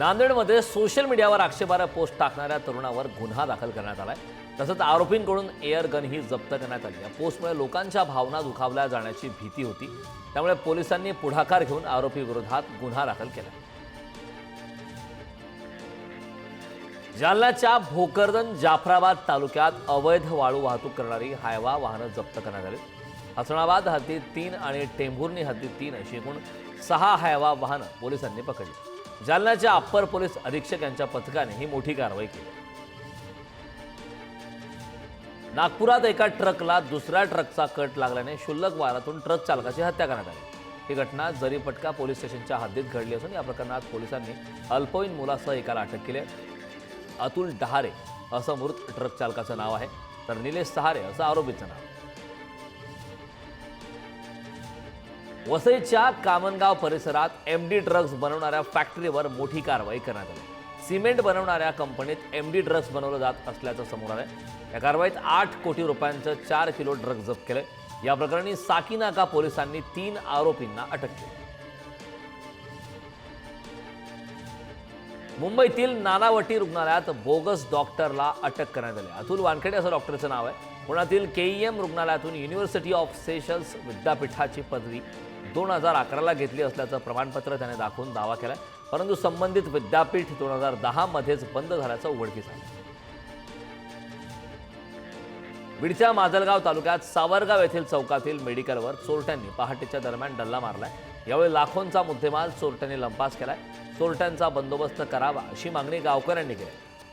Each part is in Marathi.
नांदेडमध्ये सोशल मीडियावर आक्षेपार्ह पोस्ट टाकणाऱ्या तरुणावर गुन्हा दाखल करण्यात आलाय. तसंच आरोपींकडून एअर गन ही जप्त करण्यात आली. या पोस्टमुळे लोकांच्या भावना दुखावल्या जाण्याची भीती होती. त्यामुळे पोलिसांनी पुढाकार घेऊन आरोपी विरोधात गुन्हा दाखल केला. जालन्याच्या भोकरदन जाफराबाद तालुक्यात अवैध वाळू वाहतूक करणारी हायवा वाहनं जप्त करण्यात आली. हसनाबाद हद्दीत तीन आणि टेंभुर्णी हद्दीत तीन अशी एकूण सहा हायवा वाहनं पोलिसांनी पकडली. जालन्याच्या अप्पर पोलीस अधीक्षक यांच्या पथकाने ही मोठी कारवाई केली. नागपुरात एका ट्रकला दुसऱ्या ट्रकचा कट लागल्याने क्षुल्लक वारातून ट्रक चालकाची हत्या करण्यात आली. ही घटना जरीपटका पोलीस स्टेशनच्या हद्दीत घडली असून या प्रकरणात पोलिसांनी अल्पवयीन मुलासह एकाला अटक केली अतुल डहारे असं मृत ट्रक चालकाचं नाव आहे तर निलेश सहारे असं आरोपीचं नाव वसईच्या कामनगाव परिसरात एम डी ड्रग्ज बनवणाऱ्या फॅक्टरीवर मोठी कारवाई करण्यात आली. सिमेंट बनवणाऱ्या कंपनीत एम डी ड्रग्ज बनवलं जात असल्याचं समोर आलं या कारवाईत आठ कोटी रुपयांचं चार किलो ड्रग्ज जप्त केलं या प्रकरणी साकीनाका पोलिसांनी तीन आरोपींना अटक केली. मुंबईतील नानावटी रुग्णालयात बोगस डॉक्टरला अटक करण्यात आली. अतुल वानखेडे असं डॉक्टरचं नाव आहे. पुण्यातील केईएम रुग्णालयातून युनिव्हर्सिटी ऑफ सेशल्स विद्यापीठाची पदवी दोन हजार अकराला घेतली असल्याचं प्रमाणपत्र त्याने दाखवून दावा केला परंतु संबंधित विद्यापीठ दोन हजार दहामध्येच बंद झाल्याचं उघडकीस आलं बीडच्या माजलगाव तालुक्यात सावरगाव येथील चौकातील मेडिकलवर चोरट्यांनी पहाटेच्या दरम्यान डल्ला मारलाय. यावेळी लाखोंचा मुद्देमाल चोरट्यांनी लंपास केलाय. चोरट्यांचा बंदोबस्त करावा अशी मागणी गावकऱ्यांनी केली.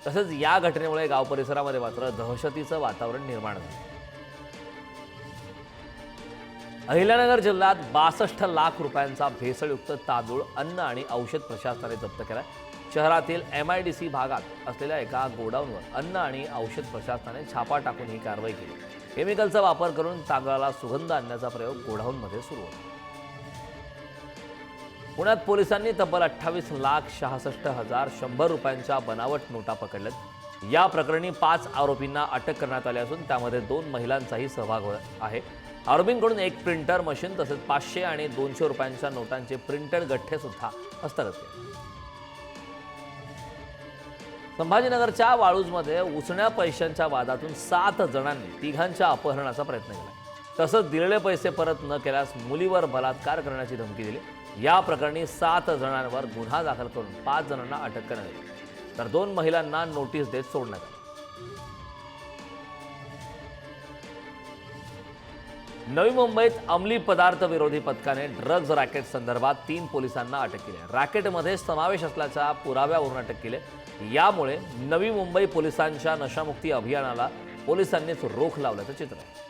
तसेच या घटनेमुळे गाव परिसरामध्ये मात्र दहशतीचं वातावरण निर्माण झालं. अहिल्यानगर जिल्ह्यात बासष्ट लाख रुपयांचा भेसळयुक्त तांदूळ अन्न आणि औषध प्रशासनाने जप्त केलाय. शहरातील एम आय डी सी भागात असलेल्या एका गोडाऊनवर अन्न आणि औषध प्रशासनाने छापा टाकून ही कारवाई केली. केमिकलचा वापर करून तांदळाला सुगंध आणण्याचा प्रयोग गोडाऊनमध्ये सुरू होता. पुण्यात पोलिसांनी तब्बल अठ्ठावीस लाख शहासष्ट हजार शंभर रुपयांच्या बनावट नोटा पकडल्यात. या प्रकरणी पाच आरोपींना अटक करण्यात आली असून त्यामध्ये दोन महिलांचाही सहभाग हो- आहे. आरोपींकडून एक प्रिंटर मशीन तसेच पाचशे आणि दोनशे रुपयांच्या नोटांचे प्रिंटेड गठ्ठे सुद्धा हस्तगत केले. संभाजीनगरच्या वाळूजमध्ये उसण्या पैशांच्या वादातून सात जणांनी तिघांच्या अपहरणाचा प्रयत्न केला. तसंच दिलेले पैसे परत न केल्यास मुलीवर बलात्कार करण्याची धमकी दिली. या प्रकरणी सात जणांवर गुन्हा दाखल करून पाच जणांना अटक करण्यात आली. तर दोन महिलांना नोटीस देत सोडण्यात आली. नवी मुंबईत अंमली पदार्थ विरोधी पथकाने ड्रग्ज रॅकेट संदर्भात तीन पोलिसांना अटक केली. रॅकेटमध्ये समावेश असल्याच्या पुराव्यावरून अटक केली. यामुळे नवी मुंबई पोलिसांच्या नशामुक्ती अभियानाला पोलिसांनीच रोख लावल्याचं चित्र आहे.